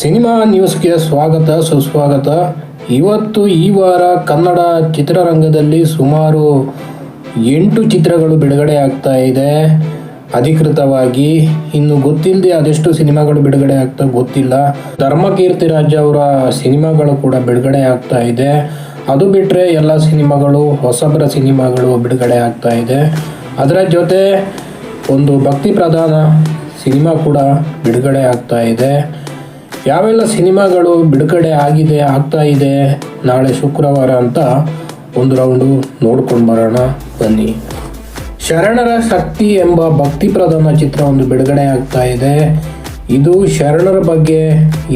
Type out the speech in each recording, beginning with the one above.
Cinema ನ್ಯೂಸ್ಗೆ ಸ್ವಾಗತ, ಸುಸ್ವಾಗತ. ಇವತ್ತು ಈ ವಾರ ಕನ್ನಡ ಚಿತ್ರರಂಗದಲ್ಲಿ ಸುಮಾರು ಎಂಟು ಚಿತ್ರಗಳು ಬಿಡುಗಡೆ ಆಗ್ತಾ ಇದೆ. ಅಧಿಕೃತವಾಗಿ ಇನ್ನು ಗೊತ್ತಿಲ್ಲದೆ ಅದೆಷ್ಟು ಸಿನಿಮಾಗಳು ಬಿಡುಗಡೆ ಆಗ್ತಾ ಗೊತ್ತಿಲ್ಲ. ಧರ್ಮಕೀರ್ತಿ ರಾಜ ಅವರ ಸಿನಿಮಾಗಳು ಕೂಡ ಬಿಡುಗಡೆ ಆಗ್ತಾ ಇದೆ. ಅದು ಬಿಟ್ಟರೆ ಎಲ್ಲ ಸಿನಿಮಾಗಳು, ಹೊಸಬರ ಸಿನಿಮಾಗಳು ಬಿಡುಗಡೆ ಆಗ್ತಾ ಇದೆ. ಅದರ ಜೊತೆ ಒಂದು ಭಕ್ತಿ ಪ್ರಧಾನ ಸಿನಿಮಾ ಕೂಡ ಬಿಡುಗಡೆ ಆಗ್ತಾ ಇದೆ. ಯಾವೆಲ್ಲ ಸಿನಿಮಾಗಳು ಬಿಡುಗಡೆ ಆಗಿದೆ, ಆಗ್ತಾ ಇದೆ, ನಾಳೆ ಶುಕ್ರವಾರ ಅಂತ ಒಂದು ರೌಂಡು ನೋಡ್ಕೊಂಡು ಬರೋಣ, ಬನ್ನಿ. ಶರಣರ ಶಕ್ತಿ ಎಂಬ ಭಕ್ತಿ ಪ್ರಧಾನ ಚಿತ್ರ ಒಂದು ಬಿಡುಗಡೆ ಆಗ್ತಾ ಇದೆ. ಇದು ಶರಣರ ಬಗ್ಗೆ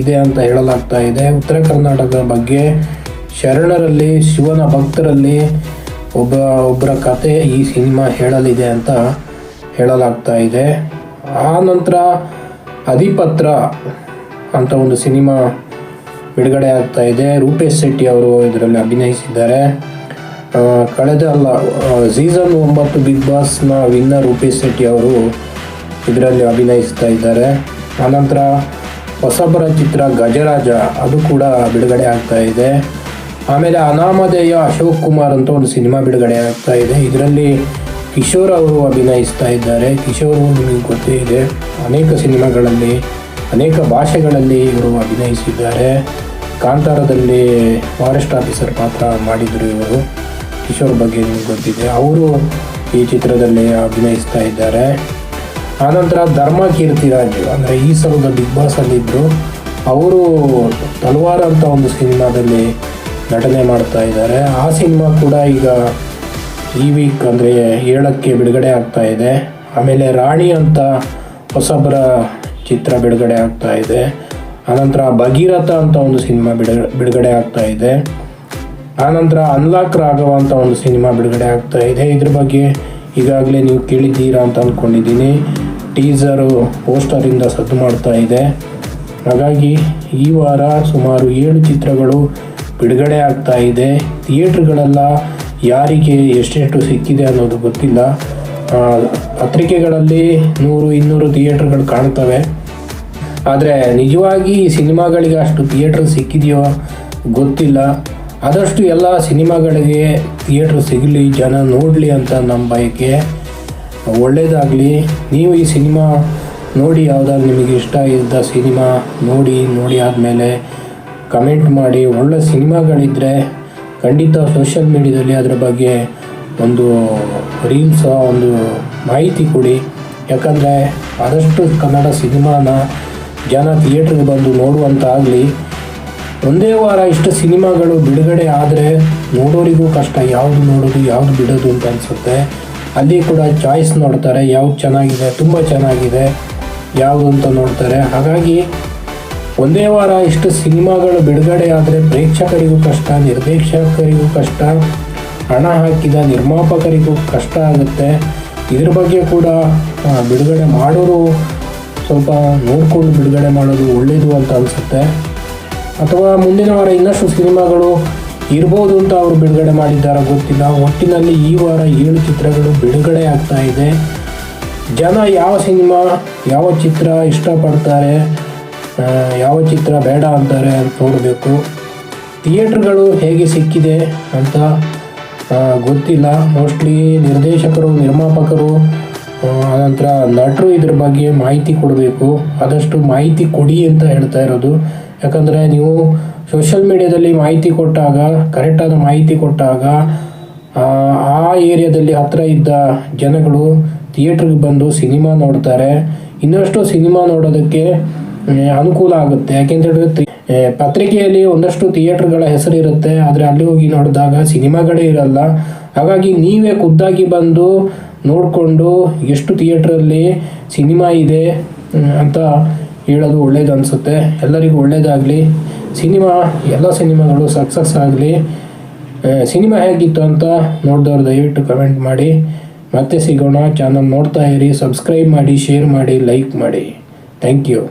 ಇದೆ ಅಂತ ಹೇಳಲಾಗ್ತಾ ಇದೆ. ಉತ್ತರ ಕರ್ನಾಟಕದ ಬಗ್ಗೆ ಶರಣರಲ್ಲಿ, ಶಿವನ ಭಕ್ತರಲ್ಲಿ ಒಬ್ಬ, ಒಬ್ಬರ ಕತೆ ಈ ಸಿನಿಮಾ ಹೇಳಲಿದೆ ಅಂತ ಹೇಳಲಾಗ್ತಾ ಇದೆ. ಆ ನಂತರ ಅಧಿಪತ್ರ ಅಂತ ಒಂದು ಸಿನಿಮಾ ಬಿಡುಗಡೆ ಆಗ್ತಾ ಇದೆ. ರೂಪೇಶ್ ಶೆಟ್ಟಿ ಅವರು ಇದರಲ್ಲಿ ಅಭಿನಯಿಸಿದ್ದಾರೆ. ಕಳೆದ ಅಲ್ಲ ಸೀಸನ್ ಒಂಬತ್ತು ಬಿಗ್ ಬಾಸ್ನ ವಿನ್ನರ್ ರೂಪೇಶ್ ಶೆಟ್ಟಿ ಅವರು ಇದರಲ್ಲಿ ಅಭಿನಯಿಸ್ತಾ ಇದ್ದಾರೆ. ಆನಂತರ ಹೊಸಬರ ಚಿತ್ರ ಗಜರಾಜ, ಅದು ಕೂಡ ಬಿಡುಗಡೆ ಆಗ್ತಾ ಇದೆ. ಆಮೇಲೆ ಅನಾಮಧೇಯ ಅಶೋಕ್ ಕುಮಾರ್ ಅಂತ ಒಂದು ಸಿನಿಮಾ ಬಿಡುಗಡೆ ಆಗ್ತಾ ಇದೆ. ಇದರಲ್ಲಿ ಕಿಶೋರ್ ಅವರು ಅಭಿನಯಿಸ್ತಾ ಇದ್ದಾರೆ. ಕಿಶೋರ್ ನಿಮಗೆ ಗೊತ್ತೇ ಇದೆ. ಅನೇಕ ಸಿನಿಮಾಗಳಲ್ಲಿ ಅನೇಕ ಭಾಷೆಗಳಲ್ಲಿ ಇವರು ಅಭಿನಯಿಸಿದ್ದಾರೆ. ಕಾಂತಾರದಲ್ಲಿ ಫಾರೆಸ್ಟ್ ಆಫೀಸರ್ ಪಾತ್ರ ಮಾಡಿದರು ಇವರು. ಕಿಶೋರ್ ಬಗ್ಗೆ ನಿಮಗೆ ಗೊತ್ತಿದೆ. ಅವರು ಈ ಚಿತ್ರದಲ್ಲಿ ಅಭಿನಯಿಸ್ತಾ ಇದ್ದಾರೆ. ಆನಂತರ ಧರ್ಮ ಕೀರ್ತಿರಾಜ್ ಅಂದರೆ ಈ ಸಲದ ಬಿಗ್ ಬಾಸಲ್ಲಿದ್ದರು ಅವರು ತಲವಾರ ಅಂತ ಒಂದು ಸಿನಿಮಾದಲ್ಲಿ ನಟನೆ ಮಾಡ್ತಾ ಇದ್ದಾರೆ. ಆ ಸಿನಿಮಾ ಕೂಡ ಈಗ ಈ ವೀಕ್ ಅಂದರೆ ಏಳಕ್ಕೆ ಬಿಡುಗಡೆ ಆಗ್ತಾ ಇದೆ. ಆಮೇಲೆ ರಾಣಿ ಅಂತ ಹೊಸಬರ ಚಿತ್ರ ಬಿಡುಗಡೆ ಆಗ್ತಾ ಇದೆ. ಆನಂತರ ಭಗೀರಥ ಅಂತ ಒಂದು ಸಿನಿಮಾ ಬಿಡು, ಬಿಡುಗಡೆ ಆಗ್ತಾ ಇದೆ. ಆನಂತರ ಅನ್ಲಾಕ್ ರಾಘವ ಅಂತ ಒಂದು ಸಿನಿಮಾ ಬಿಡುಗಡೆ ಆಗ್ತಾ ಇದೆ. ಇದ್ರ ಬಗ್ಗೆ ಈಗಾಗಲೇ ನೀವು ಕೇಳಿದ್ದೀರಾ ಅಂತ ಅಂದ್ಕೊಂಡಿದ್ದೀನಿ ಟೀಸರು, ಪೋಸ್ಟರಿಂದ ಸದ್ದು ಮಾಡ್ತಾ ಇದೆ. ಹಾಗಾಗಿ ಈ ವಾರ ಸುಮಾರು ಏಳು ಚಿತ್ರಗಳು ಬಿಡುಗಡೆ ಆಗ್ತಾ ಇದೆ. ಥಿಯೇಟ್ರ್ಗಳೆಲ್ಲ ಯಾರಿಗೆ ಎಷ್ಟೆಷ್ಟು ಸಿಕ್ಕಿದೆ ಅನ್ನೋದು ಗೊತ್ತಿಲ್ಲ. ಪತ್ರಿಕೆಗಳಲ್ಲಿ ನೂರು, ಇನ್ನೂರು ಥಿಯೇಟ್ರ್ಗಳು ಕಾಣ್ತವೆ. ಆದರೆ ನಿಜವಾಗಿ ಸಿನಿಮಾಗಳಿಗೆ ಅಷ್ಟು ಥಿಯೇಟ್ರ್ ಸಿಕ್ಕಿದೆಯೋ ಗೊತ್ತಿಲ್ಲ. ಆದಷ್ಟು ಎಲ್ಲ ಸಿನಿಮಾಗಳಿಗೆ ಥಿಯೇಟ್ರ್ ಸಿಗಲಿ, ಜನ ನೋಡಲಿ ಅಂತ ನಮ್ಮ ಬಯಕೆ ಒಳ್ಳೆಯದಾಗಲಿ ನೀವು ಈ ಸಿನಿಮಾ ನೋಡಿ ಯಾವುದಾದ್ರು ನಿಮಗೆ ಇಷ್ಟ ಇದ್ದ ಸಿನಿಮಾ ನೋಡಿ ನೋಡಿ ಆದಮೇಲೆ ಕಮೆಂಟ್ ಮಾಡಿ. ಒಳ್ಳೆ ಸಿನಿಮಾಗಳಿದ್ದರೆ ಖಂಡಿತ ಸೋಷಿಯಲ್ ಮೀಡಿಯಾದಲ್ಲಿ ಅದರ ಬಗ್ಗೆ ಒಂದು ರೀಲ್ಸ್ ಒಂದು ಮಾಹಿತಿ ಕೊಡಿ. ಯಾಕಂದರೆ ಆದಷ್ಟು ಕನ್ನಡ ಸಿನಿಮಾನ ಜನ ಥಿಯೇಟ್ರಿಗೆ ಬಂದು ನೋಡುವಂತಾಗಲಿ ಒಂದೇ ವಾರ ಇಷ್ಟು ಸಿನಿಮಾಗಳು ಬಿಡುಗಡೆ ಆದರೆ ನೋಡೋರಿಗೂ ಕಷ್ಟ. ಯಾವುದು ನೋಡೋದು, ಯಾವುದು ಬಿಡೋದು ಅಂತ ಅನಿಸುತ್ತೆ. ಅಲ್ಲಿ ಕೂಡ ಚಾಯ್ಸ್ ನೋಡ್ತಾರೆ, ಯಾವ್ದು ಚೆನ್ನಾಗಿದೆ, ತುಂಬ ಚೆನ್ನಾಗಿದೆ, ಯಾವುದು ಅಂತ ನೋಡ್ತಾರೆ. ಹಾಗಾಗಿ ಒಂದೇ ವಾರ ಇಷ್ಟು ಸಿನಿಮಾಗಳು ಬಿಡುಗಡೆ ಆದರೆ ಪ್ರೇಕ್ಷಕರಿಗೂ ಕಷ್ಟ, ನಿರ್ದೇಶಕರಿಗೂ ಕಷ್ಟ. ಹಣ ಹಾಕಿದ ನಿರ್ಮಾಪಕರಿಗೂ ಕಷ್ಟ ಆಗುತ್ತೆ. ಇದ್ರ ಬಗ್ಗೆ ಕೂಡ ಬಿಡುಗಡೆ ಮಾಡೋರು ಸ್ವಲ್ಪ ನೋಡಿಕೊಂಡು ಬಿಡುಗಡೆ ಮಾಡೋದು ಒಳ್ಳೆಯದು ಅಂತ ಅನಿಸುತ್ತೆ. ಅಥವಾ ಮುಂದಿನ ವಾರ ಇನ್ನಷ್ಟು ಸಿನಿಮಾಗಳು ಇರ್ಬೋದು ಅಂತ ಅವರು ಬಿಡುಗಡೆ ಮಾಡಿದ್ದಾರೋ ಗೊತ್ತಿಲ್ಲ. ಒಟ್ಟಿನಲ್ಲಿ ಈ ವಾರ ಏಳು ಚಿತ್ರಗಳು ಬಿಡುಗಡೆ ಆಗ್ತಾ ಇದೆ. ಜನ ಯಾವ ಸಿನಿಮಾ, ಯಾವ ಚಿತ್ರ ಇಷ್ಟಪಡ್ತಾರೆ ಯಾವ ಚಿತ್ರ ಬೇಡ ಅಂತಾರೆ ಅಂತ ನೋಡಬೇಕು. ಥಿಯೇಟ್ರ್ಗಳು ಹೇಗೆ ಸಿಕ್ಕಿದೆ ಅಂತ ಗೊತ್ತಿಲ್ಲ. ಮೋಸ್ಟ್ಲಿ ನಿರ್ದೇಶಕರು ನಿರ್ಮಾಪಕರು ಆ, ಆನಂತರ ನಟರು ಇದ್ರ ಬಗ್ಗೆ ಮಾಹಿತಿ ಕೊಡಬೇಕು. ಆದಷ್ಟು ಮಾಹಿತಿ ಕೊಡಿ ಅಂತ ಹೇಳ್ತಾ ಇರೋದು. ಯಾಕಂದರೆ ನೀವು ಸೋಷಿಯಲ್ ಮೀಡಿಯಾದಲ್ಲಿ ಮಾಹಿತಿ ಕೊಟ್ಟಾಗ ಕರೆಕ್ಟಾದ ಮಾಹಿತಿ ಕೊಟ್ಟಾಗ ಆ ಏರಿಯಾದಲ್ಲಿ ಹತ್ತಿರ ಇದ್ದ ಜನಗಳು ಥಿಯೇಟ್ರಿಗೆ ಬಂದು ಸಿನಿಮಾ ನೋಡ್ತಾರೆ. ಇನ್ನಷ್ಟು ಸಿನಿಮಾ ನೋಡೋದಕ್ಕೆ ಅನುಕೂಲ ಆಗುತ್ತೆ. ಯಾಕೆಂತ ಹೇಳಿದ್ರೆ ಪತ್ರಿಕೆಯಲ್ಲಿ ಒಂದಷ್ಟು ಥಿಯೇಟ್ರ್ಗಳ ಹೆಸರು ಇರುತ್ತೆ ಆದರೆ ಅಲ್ಲಿ ಹೋಗಿ ನೋಡಿದಾಗ ಸಿನಿಮಾಗಳೇ ಇರಲ್ಲ. ಹಾಗಾಗಿ ನೀವೇ ಖುದ್ದಾಗಿ ಬಂದು ನೋಡಿಕೊಂಡು ಎಷ್ಟು ಥಿಯೇಟ್ರಲ್ಲಿ ಸಿನಿಮಾ ಇದೆ ಅಂತ ಹೇಳೋದು ಒಳ್ಳೇದು ಅನಿಸುತ್ತೆ. ಎಲ್ಲರಿಗೂ ಒಳ್ಳೇದಾಗಲಿ. ಸಿನಿಮಾ, ಎಲ್ಲ ಸಿನಿಮಾಗಳು ಸಕ್ಸಸ್ ಆಗಲಿ. ಸಿನಿಮಾ ಹೇಗಿತ್ತು ಅಂತ ನೋಡಿದವ್ರು ದಯವಿಟ್ಟು ಕಮೆಂಟ್ ಮಾಡಿ. ಮತ್ತೆ ಸಿಗೋಣ, ಚಾನಲ್ ನೋಡ್ತಾ ಇರಿ, ಸಬ್ಸ್ಕ್ರೈಬ್ ಮಾಡಿ, ಶೇರ್ ಮಾಡಿ, ಲೈಕ್ ಮಾಡಿ. Thank you.